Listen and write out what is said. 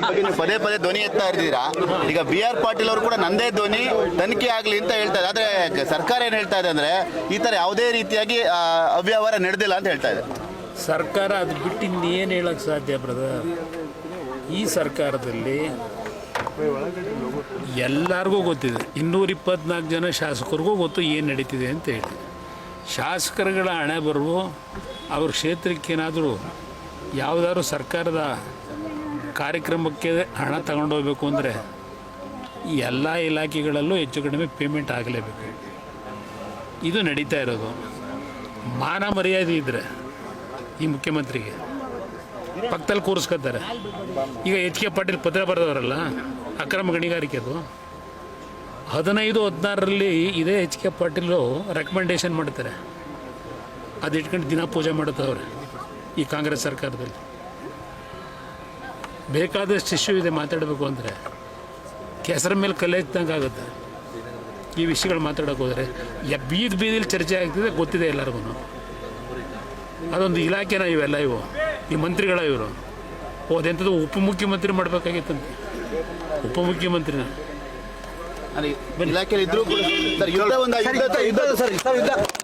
ಅದ್ರ ಬಗ್ಗೆ ಪದೇ ಪದೇ ಧ್ವನಿ ಎತ್ತಾ ಇರ್ತೀರಾ ಈಗ ಬಿ ಆರ್ ಪಾಟೀಲ್ ಅವರು ಕೂಡ ನಂದೇ ಧ್ವನಿ, ತನಿಖೆ ಆಗಲಿ ಅಂತ ಹೇಳ್ತಾ ಇದೆ ಆದರೆ ಸರ್ಕಾರ ಏನು ಹೇಳ್ತಾ ಇದೆ ಅಂದರೆ ಈ ಥರ ಯಾವುದೇ ರೀತಿಯಾಗಿ ಅವ್ಯವಹಾರ ನಡೆದಿಲ್ಲ ಅಂತ ಹೇಳ್ತಾ ಇದೆ. ಸರ್ಕಾರ ಅದು ಬಿಟ್ಟು ಇನ್ನೇನು ಹೇಳೋಕ್ಕೆ ಸಾಧ್ಯ ಬ್ರದರ್ ಈ ಸರ್ಕಾರದಲ್ಲಿ ಎಲ್ಲರಿಗೂ ಗೊತ್ತಿದೆ. ಇನ್ನೂರ ಇಪ್ಪತ್ನಾಲ್ಕು ಜನ ಶಾಸಕರಿಗೂ ಗೊತ್ತು ಏನು ನಡೀತಿದೆ ಅಂತ ಹೇಳಿ ಶಾಸಕರುಗಳ ಹಣೆ ಬರುವ, ಅವ್ರ ಕ್ಷೇತ್ರಕ್ಕೇನಾದರೂ ಯಾವುದಾದ್ರು ಸರ್ಕಾರದ ಕಾರ್ಯಕ್ರಮಕ್ಕೆ ಹಣ ತಗೊಂಡೋಗ್ಬೇಕು ಅಂದರೆ ಈ ಎಲ್ಲ ಇಲಾಖೆಗಳಲ್ಲೂ ಹೆಚ್ಚು ಕಡಿಮೆ ಪೇಮೆಂಟ್ ಆಗಲೇಬೇಕು. ಇದು ನಡೀತಾ ಇರೋದು. ಮಾನ ಮರ್ಯಾದೆ ಇದ್ದರೆ ಈ ಮುಖ್ಯಮಂತ್ರಿಗೆ. ಪಕ್ಕದಲ್ಲಿ ಕೂರಿಸ್ಕೊತಾರೆ. ಈಗ ಎಚ್ ಕೆ ಪಾಟೀಲ್ ಪತ್ರ ಬರೆದವರಲ್ಲ, ಅಕ್ರಮ ಗಣಿಗಾರಿಕೆದು ಹದಿನೈದು, ಹದಿನಾರರಲ್ಲಿ ಇದೇ ಎಚ್ ಕೆ ಪಾಟೀಲು ರೆಕಮೆಂಡೇಶನ್ ಮಾಡ್ತಾರೆ. ಅದು ಇಟ್ಕೊಂಡು ದಿನ ಪೂಜೆ ಮಾಡುತ್ತವ್ರೆ ಈ ಕಾಂಗ್ರೆಸ್ ಸರ್ಕಾರದಲ್ಲಿ. ಬೇಕಾದಷ್ಟು ಇಶ್ಯೂ ಇದೆ ಮಾತಾಡಬೇಕು ಅಂದರೆ. ಕೆಸರ ಮೇಲೆ ಕಲ್ಲೆತ್ತಂಗೆ ಆಗುತ್ತೆ. ಈ ವಿಷಯಗಳು ಮಾತಾಡೋಕೆ ಹೋದರೆ. ಯ ಬೀದಿ ಬೀದಿಲಿ ಚರ್ಚೆ ಆಗ್ತಿದೆ ಗೊತ್ತಿದೆ ಎಲ್ಲರಿಗೂ ಅದೊಂದು ಇಲಾಖೆನ ಇವೆಲ್ಲ ಇವು? ಈ ಮಂತ್ರಿಗಳ ಇವರು? ಅದೆಂಥದ್ದು ಉಪಮುಖ್ಯಮಂತ್ರಿ ಮಾಡಬೇಕಾಗಿತ್ತಂತೆ ಉಪಮುಖ್ಯಮಂತ್ರಿನ ಸರ್ ಇದ್ರೂ